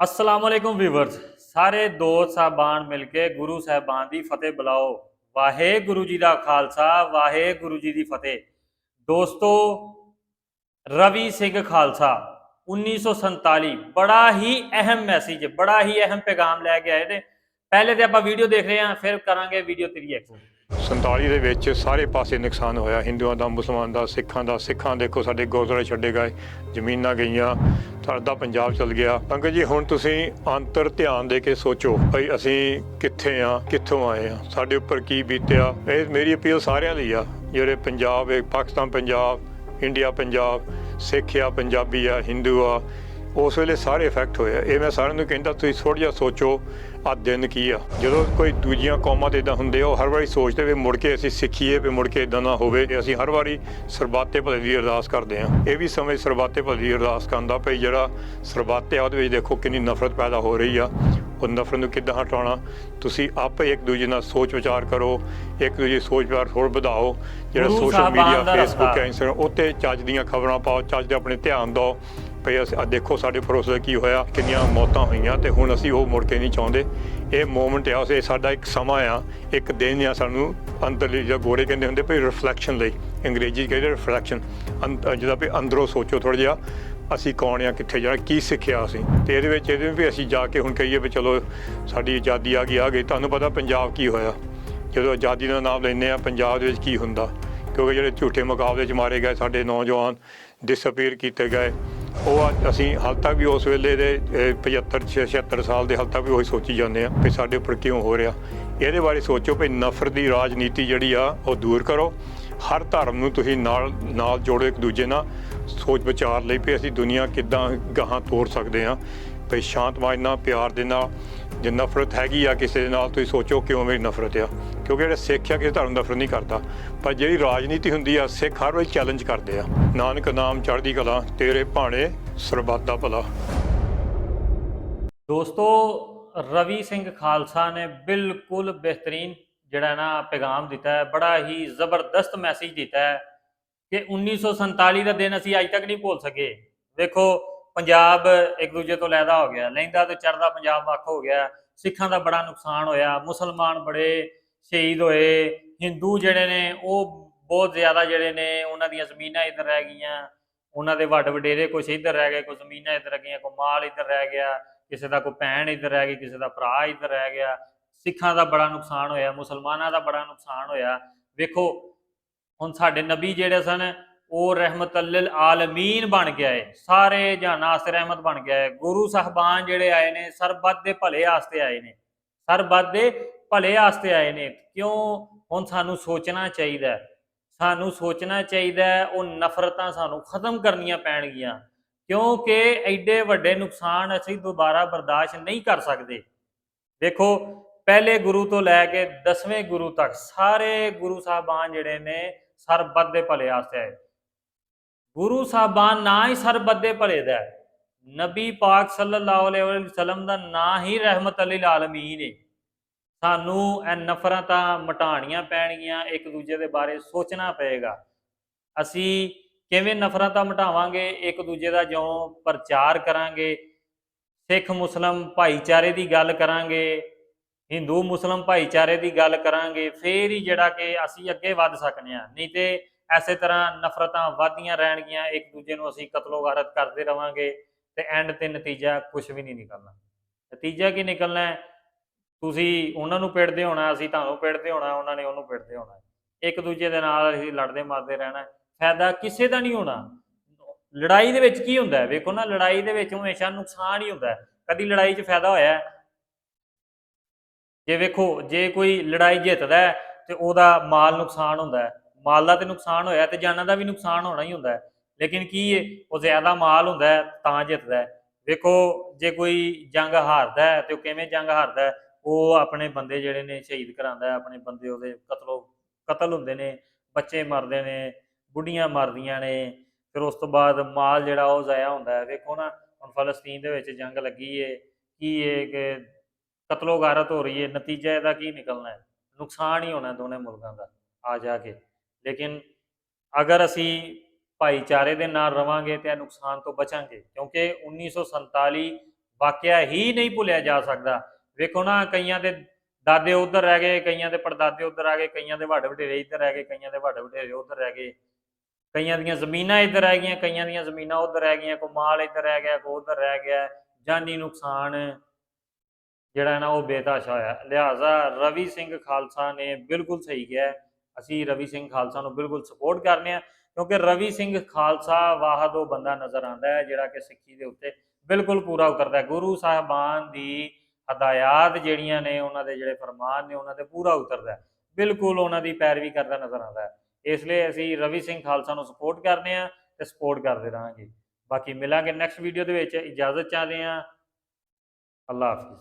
ਅਸਲਾਮ ਵਾਲੇਕੁਮ viewers ਸਾਰੇ ਦੋਸਤ ਸਾਹਿਬਾਨ ਮਿਲ ਕੇ ਗੁਰੂ ਸਾਹਿਬਾਨ ਦੀ ਫਤਿਹ ਬੁਲਾਓ। ਵਾਹਿਗੁਰੂ ਜੀ ਦਾ ਖਾਲਸਾ, ਵਾਹਿਗੁਰੂ ਜੀ ਦੀ ਫਤਿਹ। ਦੋਸਤੋ, ਰਵੀ ਸਿੰਘ ਖਾਲਸਾ 1947 ਬੜਾ ਹੀ ਅਹਿਮ ਮੈਸੇਜ ਬੜਾ ਹੀ ਅਹਿਮ ਪੈਗਾਮ ਲੈ ਕੇ ਆਏ ਨੇ। ਪਹਿਲੇ ਤੇ ਆਪਾਂ ਵੀਡੀਓ ਦੇਖ ਰਹੇ ਹਾਂ, ਫਿਰ ਕਰਾਂਗੇ ਵੀਡੀਓ 3 ਐਕਸ 47 ਦੇ ਵਿੱਚ ਸਾਰੇ ਪਾਸੇ ਨੁਕਸਾਨ ਹੋਇਆ। ਹਿੰਦੂਆਂ ਦਾ, ਮੁਸਲਮਾਨ ਦਾ, ਸਿੱਖਾਂ ਦਾ। ਸਿੱਖਾਂ ਦੇਖੋ, ਸਾਡੇ ਗੁਰਦੁਆਰੇ ਛੱਡੇ ਗਏ, ਜ਼ਮੀਨਾਂ ਗਈਆਂ। ਸਾਡਾ ਪੰਜਾਬ ਚਲ ਗਿਆ। ਪੰਕਜ ਜੀ, ਹੁਣ ਤੁਸੀਂ ਅੰਤਰ ਧਿਆਨ ਦੇ ਕੇ ਸੋਚੋ ਭਈ ਅਸੀਂ ਕਿੱਥੇ ਆ, ਕਿੱਥੋਂ ਆਏ ਆ, ਸਾਡੇ ਉੱਪਰ ਕੀ ਬੀਤਿਆ। ਇਹ ਮੇਰੀ ਅਪੀਲ ਸਾਰਿਆਂ ਲਈ ਆ, ਜਿਹੜੇ ਪੰਜਾਬ ਪਾਕਿਸਤਾਨ ਪੰਜਾਬ, ਇੰਡੀਆ ਪੰਜਾਬ, ਸਿੱਖ ਆ, ਪੰਜਾਬੀ ਆ, ਹਿੰਦੂ ਆ ਉਸ ਵੇਲੇ ਸਾਰੇ ਇਫੈਕਟ ਹੋਏ ਆ। ਇਹ ਮੈਂ ਸਾਰਿਆਂ ਨੂੰ ਕਹਿੰਦਾ ਤੁਸੀਂ ਥੋੜਾ ਜਿਹਾ ਸੋਚੋ ਆ ਦਿਨ ਕੀ ਆ? ਜਦੋਂ ਕੋਈ ਦੂਜੀਆਂ ਕੌਮਾਂ ਤੇ ਇਦਾਂ ਹੁੰਦੇ ਆ ਉਹ ਹਰ ਵਾਰੀ ਸੋਚਦੇ ਵੀ ਮੁੜ ਕੇ ਅਸੀਂ ਸਿੱਖੀਏ ਵੀ ਮੁੜ ਕੇ ਇਦਾਂ ਨਾ ਹੋਵੇ ਤੇ ਅਸੀਂ ਹਰ ਵਾਰੀ ਸਰਬਾਤੇ ਭਲੇ ਦੀ ਅਰਦਾਸ ਕਰਦੇ ਆ। ਇਹ ਵੀ ਸਮੇਂ ਸਰਬਾਤੇ ਭਲੇ ਦੀ ਅਰਦਾਸ ਕਰਨ ਦਾ ਭਈ ਜਿਹੜਾ ਸਰਬਾਤੇ ਆ ਉਹਦੇ ਵਿੱਚ ਦੇਖੋ ਕਿੰਨੀ ਨਫ਼ਰਤ ਪੈਦਾ ਹੋ ਰਹੀ ਆ। ਉਹ ਨਫ਼ਰਤ ਨੂੰ ਕਿੱਦਾਂ ਹਟਾਉਣਾ? ਤੁਸੀਂ ਆਪੇ ਇੱਕ ਦੂਜੇ ਨਾਲ ਸੋਚ ਵਿਚਾਰ ਕਰੋ ਇੱਕ ਦੂਜੇ ਸੋਚ ਵਿਚਾਰ ਹੋਰ ਵਧਾਓ। ਜਿਹੜਾ ਸੋਸ਼ਲ ਮੀਡੀਆ ਫੇਸਬੁੱਕ। ਹੈ ਇੰਸਟਾਗ੍ਰਾਮ ਉੱਤੇ ਚੱਜ ਦੀਆਂ ਖਬਰਾਂ ਪਾਓ ਚੱਜ ਦੇ ਆਪਣੇ ਧਿਆਨ ਦਿਓ। ਭਈ ਅਸੀਂ ਆ ਦੇਖੋ ਸਾਡੇ ਭਰੋਸੇ ਕੀ ਹੋਇਆ, ਕਿੰਨੀਆਂ ਮੌਤਾਂ ਹੋਈਆਂ ਤੇ ਹੁਣ ਅਸੀਂ ਉਹ ਮੁੜ ਕੇ ਨਹੀਂ ਚਾਹੁੰਦੇ। ਇਹ ਮੂਮੈਂਟ ਆ, ਇਹ ਸਾਡਾ ਇੱਕ ਸਮਾਂ ਆ, ਇੱਕ ਦਿਨ ਆ ਸਾਨੂੰ ਅੰਦਰਲੀ ਜਿਹੜਾ ਗੋਰੇ ਕਹਿੰਦੇ ਹੁੰਦੇ ਭਈ ਰਿਫਲੈਕਸ਼ਨ ਲਈ, ਅੰਗਰੇਜ਼ੀ ਕਹਿੰਦੇ ਰਿਫਲੈਕਸ਼ਨ ਜਿਹਦਾ ਵੀ ਅੰਦਰੋਂ ਸੋਚੋ ਥੋੜਾ ਜਿਹਾ, ਅਸੀਂ ਕੌਣ ਆ, ਕਿੱਥੇ ਜਾਣਾ ਕੀ ਸਿੱਖਿਆ ਅਸੀਂ। ਤੇ ਇਹਦੇ ਵਿੱਚ ਇਹਦੇ ਵੀ ਅਸੀਂ ਜਾ ਕੇ ਹੁਣ ਕਹੀਏ ਵੀ ਚਲੋ ਸਾਡੀ ਆਜ਼ਾਦੀ ਆ ਗਈ ਆ ਗਈ। ਤੁਹਾਨੂੰ ਪਤਾ ਪੰਜਾਬ ਕੀ ਹੋਇਆ? ਜਦੋਂ ਆਜ਼ਾਦੀ ਦਾ ਨਾਮ ਲੈਂਦੇ ਆ, ਪੰਜਾਬ ਦੇ ਵਿੱਚ ਕੀ ਹੁੰਦਾ? ਕਿਉਂਕਿ ਜਿਹੜੇ ਝੂਠੇ ਮੁਕਾਬਲੇ 'ਚ ਮਾਰੇ ਗਏ ਸਾਡੇ ਨੌਜਵਾਨ ਡਿਸਅਪੀਅਰ ਕੀਤੇ ਗਏ। ਉਹ ਅੱਜ ਅਸੀਂ ਹਾਲ ਤੱਕ ਵੀ ਉਸ ਵੇਲੇ ਦੇ ਅਹ, 75 76 ਸਾਲ ਦੇ ਹਾਲ ਤੱਕ ਵੀ ਉਹੀ ਸੋਚੀ ਜਾਂਦੇ ਆ ਵੀ ਸਾਡੇ ਉੱਪਰ ਕਿਉਂ ਹੋ ਰਿਹਾ। ਇਹਦੇ ਬਾਰੇ ਸੋਚੋ ਵੀ ਨਫ਼ਰਤ ਦੀ ਰਾਜਨੀਤੀ ਜਿਹੜੀ ਆ ਉਹ ਦੂਰ ਕਰੋ। ਹਰ ਧਰਮ ਨੂੰ ਤੁਸੀਂ ਨਾਲ ਨਾਲ ਜੋੜੋ ਇੱਕ ਦੂਜੇ ਨਾਲ। ਸੋਚ ਵਿਚਾਰ ਲਈ ਵੀ ਅਸੀਂ ਦੁਨੀਆ ਕਿੱਦਾਂ ਗਾਹਾਂ ਤੋਰ ਸਕਦੇ ਆ। ਵੀ ਸ਼ਾਂਤਮਈ ਨਾਲ ਪਿਆਰ ਦੇ ਨਾਲ। ਜੇ ਨਫ਼ਰਤ ਹੈਗੀ ਆ ਕਿਸੇ ਦੇ ਨਾਲ, ਤੁਸੀਂ ਸੋਚੋ ਕਿਉਂ ਮੇਰੀ ਨਫ਼ਰਤ ਆ? ਕਿਉਂਕਿ ਜਿਹੜਾ ਸਿੱਖ ਆ, ਕਿਸੇ ਧਰਮ ਨਫ਼ਰਤ ਨਹੀਂ ਕਰਦਾ। ਪਰ ਜਿਹੜੀ ਰਾਜਨੀਤੀ ਹੁੰਦੀ ਆ, ਸਿੱਖ ਹਰ ਵੇਲੇ ਚੈਲੰਜ ਕਰਦੇ ਆ। ਨਾਨਕ ਨਾਮ ਚੜ੍ਹਦੀ ਕਲਾ, ਤੇਰੇ ਭਾਣੇ ਸਰਬੱਤ ਦਾ ਭਲਾ। ਦੋਸਤੋ, ਰਵੀ ਸਿੰਘ ਖਾਲਸਾ ਨੇ ਬਿਲਕੁਲ ਬਿਹਤਰੀਨ ਜਿਹੜਾ ਨਾ ਪੈਗਾਮ ਦਿੱਤਾ ਹੈ, ਬੜਾ ਹੀ ਜ਼ਬਰਦਸਤ ਮੈਸੇਜ ਦਿੱਤਾ ਹੈ ਕਿ 1947 ਦਾ ਦਿਨ ਅਸੀਂ ਅੱਜ ਤੱਕ ਨਹੀਂ ਭੁੱਲ ਸਕੇ। ਵੇਖੋ ਪੰਜਾਬ ਇੱਕ ਦੂਜੇ ਤੋਂ ਲੈਦਾ ਹੋ ਗਿਆ ਲਹਿੰਦਾ ਤੇ ਚੜਦਾ ਪੰਜਾਬ ਵੱਖ ਹੋ ਗਿਆ, ਸਿੱਖਾਂ ਦਾ ਬੜਾ ਨੁਕਸਾਨ ਹੋਇਆ, ਮੁਸਲਮਾਨ ਬੜੇ ਸ਼ਹੀਦ ਹੋਏ, ਹਿੰਦੂ ਜਿਹੜੇ ਨੇ ਉਹ ਬਹੁਤ ਜ਼ਿਆਦਾ ਜਿਹੜੇ ਨੇ ਉਹਨਾਂ ਦੀਆਂ ਜ਼ਮੀਨਾਂ ਇੱਧਰ ਰਹਿ ਗਈਆਂ, ਉਹਨਾਂ ਦੇ ਵੱਡ ਵਡੇਰੇ ਕੁਛ ਇੱਧਰ ਰਹਿ ਗਏ ਕੁਝ ਜ਼ਮੀਨਾਂ ਇੱਧਰ ਰਹਿ ਗਈਆਂ, ਕੋਈ ਮਾਲ ਇੱਧਰ ਰਹਿ ਗਿਆ, ਕਿਸੇ ਦਾ ਕੋਈ ਭੈਣ ਇੱਧਰ ਰਹਿ ਗਈ, ਕਿਸੇ ਦਾ ਭਰਾ ਇੱਧਰ ਰਹਿ ਗਿਆ, ਸਿੱਖਾਂ ਦਾ ਬੜਾ ਨੁਕਸਾਨ ਹੋਇਆ, ਮੁਸਲਮਾਨਾਂ ਦਾ ਬੜਾ ਨੁਕਸਾਨ ਹੋਇਆ। ਵੇਖੋ, ਹੁਣ ਸਾਡੇ ਨਬੀ ਜਿਹੜੇ ਸਨ ਉਹ ਰਹਿਮਤ ਲਿਲ ਆਲਮੀਨ ਬਣ ਗਿਆ ਏ। ਸਾਰੇ ਜਹਾਨਾਂ ਵਾਸਤੇ ਰਹਿਮਤ ਬਣ ਗਿਆ ਹੈ ਗੁਰੂ ਸਾਹਿਬਾਨ ਜਿਹੜੇ ਆਏ ਨੇ, ਸਰਬੱਤ ਦੇ ਭਲੇ ਵਾਸਤੇ ਆਏ ਨੇ। ਸਰਬੱਤ ਦੇ ਭਲੇ ਵਾਸਤੇ ਆਏ ਨੇ। ਕਿਉਂ? ਹੁਣ ਸਾਨੂੰ ਸੋਚਣਾ ਚਾਹੀਦਾ ਸਾਨੂੰ ਸੋਚਣਾ ਚਾਹੀਦਾ ਉਹ ਨਫ਼ਰਤਾਂ ਸਾਨੂੰ ਖਤਮ ਕਰਨੀਆਂ ਪੈਣਗੀਆਂ। ਕਿਉਂਕਿ ਐਡੇ ਵੱਡੇ ਨੁਕਸਾਨ ਅਸੀਂ ਦੁਬਾਰਾ ਬਰਦਾਸ਼ਤ ਨਹੀਂ ਕਰ ਸਕਦੇ। ਦੇਖੋ, ਪਹਿਲੇ ਗੁਰੂ ਤੋਂ ਲੈ ਕੇ 10ਵੇਂ ਗੁਰੂ ਤੱਕ ਸਾਰੇ ਗੁਰੂ ਸਾਹਿਬਾਨ ਜਿਹੜੇ ਨੇ, ਸਰਬੱਤ ਦੇ ਭਲੇ ਵਾਸਤੇ ਆਏ। ਗੁਰੂ ਸਾਹਿਬਾਨ ਨਾ ਹੀ ਸਰਬੱਤ ਦੇ ਭਲੇ ਦਾ ਨਬੀ ਪਾਕ ਸੱਲੱਲਾਹੁ ਅਲੈਹਿ ਵਸੱਲਮ ਦਾ ਨਾਂ ਹੀ ਰਹਿਮਤ ਲਿਲ ਆਲਮੀਨ ਹੈ ਸਾਨੂੰ ਇਹ ਨਫ਼ਰਤਾਂ ਮਟਾਣੀਆਂ ਪੈਣਗੀਆਂ, ਇੱਕ ਦੂਜੇ ਦੇ ਬਾਰੇ ਸੋਚਣਾ ਪਏਗਾ। ਅਸੀਂ ਕਿਵੇਂ ਨਫ਼ਰਤਾਂ ਮਟਾਵਾਂਗੇ, ਇੱਕ ਦੂਜੇ ਦਾ ਜਿਉਂ ਪ੍ਰਚਾਰ ਕਰਾਂਗੇ। ਸਿੱਖ ਮੁਸਲਮ ਭਾਈਚਾਰੇ ਦੀ ਗੱਲ ਕਰਾਂਗੇ, ਹਿੰਦੂ ਮੁਸਲਮ ਭਾਈਚਾਰੇ ਦੀ ਗੱਲ ਕਰਾਂਗੇ, ਫੇਰ ਹੀ ਜਿਹੜਾ ਕਿ ਅਸੀਂ ਅੱਗੇ ਵੱਧ ਸਕਨੇ ਆ। ਨਹੀਂ ਤੇ ਐਸੇ ਤਰ੍ਹਾਂ ਨਫ਼ਰਤਾਂ ਵਧਦੀਆਂ ਰਹਿਣਗੀਆਂ, ਇੱਕ ਦੂਜੇ ਨੂੰ ਅਸੀਂ ਕਤਲੋਗਾਰਤ ਕਰਦੇ ਰਵਾਂਗੇ ਤੇ ਐਂਡ ਤੇ ਨਤੀਜਾ ਕੁਝ ਵੀ ਨਹੀਂ ਨਿਕਲਣਾ। ਨਤੀਜਾ ਕੀ ਨਿਕਲਣਾ ਹੈ? ਤੁਸੀਂ ਉਹਨਾਂ ਨੂੰ ਪੇੜਦੇ ਹੋਣਾ, ਅਸੀਂ ਤੁਹਾਨੂੰ ਪੇੜਦੇ ਹੋਣਾ, ਉਹਨਾਂ ਨੇ ਉਹਨੂੰ ਪੇੜਦੇ ਹੋਣਾ। ਇੱਕ ਦੂਜੇ ਦੇ ਨਾਲ ਅਸੀਂ ਲੜਦੇ ਮਾਰਦੇ ਰਹਿਣਾ। ਫਾਇਦਾ ਕਿਸੇ ਦਾ ਨਹੀਂ ਹੋਣਾ। ਲੜਾਈ ਦੇ ਵਿੱਚ ਕੀ ਹੁੰਦਾ ਵੇਖੋ ਨਾ, ਲੜਾਈ ਦੇ ਵਿੱਚ ਹਮੇਸ਼ਾ ਨੁਕਸਾਨ ਹੀ ਹੁੰਦਾ ਕਦੀ ਲੜਾਈ 'ਚ ਫਾਇਦਾ ਹੋਇਆ ਜੇ ਵੇਖੋ, ਜੇ ਕੋਈ ਲੜਾਈ ਜਿੱਤਦਾ ਹੈ ਤੇ ਉਹਦਾ ਮਾਲ ਨੁਕਸਾਨ ਹੁੰਦਾ ਮਾਲ ਦਾ ਤੇ ਨੁਕਸਾਨ ਹੋਇਆ ਤੇ ਜਾਨਾਂ ਦਾ ਵੀ ਨੁਕਸਾਨ ਹੋਣਾ ਹੀ ਹੁੰਦਾ ਹੈ। ਲੇਕਿਨ ਕੀ ਹੈ ਉਹ ਜ਼ਿਆਦਾ ਮਾਲ ਹੁੰਦਾ ਹੈ, ਤਾਂ ਜਿੱਤਦਾ ਹੈ। ਵੇਖੋ, ਜੇ ਕੋਈ ਜੰਗ ਹਾਰਦਾ ਹੈ ਤੇ ਉਹ ਕਿਵੇਂ ਜੰਗ ਹਾਰਦਾ ਹੈ? ਉਹ ਆਪਣੇ ਬੰਦੇ ਜਿਹੜੇ ਨੇ ਸ਼ਹੀਦ ਕਰਾਉਂਦਾ ਹੈ, ਆਪਣੇ ਬੰਦੇ ਉਹਦੇ ਕਤਲੋ, ਕਤਲ ਹੁੰਦੇ ਨੇ, ਬੱਚੇ ਮਰਦੇ ਨੇ, ਬੁੱਢੀਆਂ ਮਰਦੀਆਂ ਨੇ, ਫਿਰ ਉਸ ਤੋਂ ਬਾਅਦ ਮਾਲ ਜਿਹੜਾ ਉਹ ਜ਼ਾਇਆ ਹੁੰਦਾ ਹੈ। ਵੇਖੋ ਨਾ, ਹੁਣ ਫਲਸਤੀਨ ਦੇ ਵਿੱਚ ਜੰਗ ਲੱਗੀ ਏ, ਕੀ ਇਹ ਕਿ ਕਤਲੋਗਾਰਤ ਹੋ ਰਹੀ ਹੈ ਨਤੀਜਾ ਇਹਦਾ ਕੀ ਨਿਕਲਣਾ ਹੈ? ਨੁਕਸਾਨ ਹੀ ਹੋਣਾ ਦੋਨੇ ਮੁਲਕਾਂ ਦਾ, ਆ ਜਾ ਕੇ। ਲੇਕਿਨ ਅਗਰ ਅਸੀਂ ਭਾਈਚਾਰੇ ਦੇ ਨਾਲ ਰਵਾਂਗੇ ਤੇ ਨੁਕਸਾਨ ਤੋਂ ਬਚਾਂਗੇ, ਕਿਉਂਕਿ 1947 ਵਾਕਿਆ ਹੀ ਨਹੀਂ ਭੁੱਲਿਆ ਜਾ ਸਕਦਾ। ਵੇਖੋ ਨਾ, ਕਈਆਂ ਦੇ ਦਾਦੇ ਉਧਰ ਰਹਿ ਗਏ, ਕਈਆਂ ਦੇ ਪੜਦਾਦੇ ਉਧਰ ਆ ਗਏ, ਕਈਆਂ ਦੇ ਵੱਡੇ ਵਡੇਰੇ ਇੱਧਰ ਰਹਿ ਗਏ, ਕਈਆਂ ਦੇ ਵੱਡੇ ਵਡੇਰੇ ਉਧਰ ਰਹਿ ਗਏ। ਕਈਆਂ ਦੀਆਂ ਜ਼ਮੀਨਾਂ ਇੱਧਰ ਰਹਿ ਗਈਆਂ, ਕਈਆਂ ਦੀਆਂ ਜ਼ਮੀਨਾਂ ਉਧਰ ਰਹਿ ਗਈਆਂ ਕੋ ਮਾਲ ਇੱਧਰ ਰਹਿ ਗਿਆ ਕੋ ਉਧਰ ਰਹਿ ਗਿਆ, ਜਾਨੀ ਨੁਕਸਾਨ ਜਿਹੜਾ ਹੈ ਨਾ ਉਹ ਬੇਤਾਸ਼ਾ ਹੋਇਆ। ਲਿਹਾਜ਼ਾ ਰਵੀ ਸਿੰਘ ਖਾਲਸਾ ਨੇ ਬਿਲਕੁਲ ਸਹੀ ਕਿਹਾ ਅਸੀਂ ਰਵੀ ਸਿੰਘ ਖਾਲਸਾ ਨੂੰ ਬਿਲਕੁਲ ਸਪੋਰਟ ਕਰਨੇ ਆ ਕਿਉਂਕਿ ਰਵੀ ਸਿੰਘ ਖਾਲਸਾ ਵਾਹਦ ਉਹ ਬੰਦਾ ਨਜ਼ਰ ਆਉਂਦਾ ਹੈ, ਜਿਹੜਾ ਕਿ ਸਿੱਖੀ ਦੇ ਉੱਤੇ ਬਿਲਕੁਲ ਪੂਰਾ ਉਤਰਦਾ ਗੁਰੂ ਸਾਹਿਬਾਨ ਦੀ ਹਦਾਇਤ ਜਿਹੜੀਆਂ ਨੇ ਉਹਨਾਂ ਦੇ ਜਿਹੜੇ ਫਰਮਾਨ ਨੇ, ਉਹਨਾਂ ਤੇ ਪੂਰਾ ਉਤਰਦਾ ਬਿਲਕੁਲ ਉਹਨਾਂ ਦੀ ਪੈਰਵੀ ਕਰਦਾ ਨਜ਼ਰ ਆਉਂਦਾ ਹੈ। ਇਸ ਲਈ ਅਸੀਂ ਰਵੀ ਸਿੰਘ ਖਾਲਸਾ ਨੂੰ ਸਪੋਰਟ ਕਰਦੇ ਹਾਂ ਤੇ ਸਪੋਰਟ ਕਰਦੇ ਰਹਾਂਗੇ। ਬਾਕੀ ਮਿਲਾਂਗੇ ਨੈਕਸਟ ਵੀਡੀਓ ਦੇ ਵਿੱਚ। ਇਜਾਜ਼ਤ ਚਾਹਦੇ ਹਾਂ। ਅੱਲਾ ਹਾਫਿਜ਼।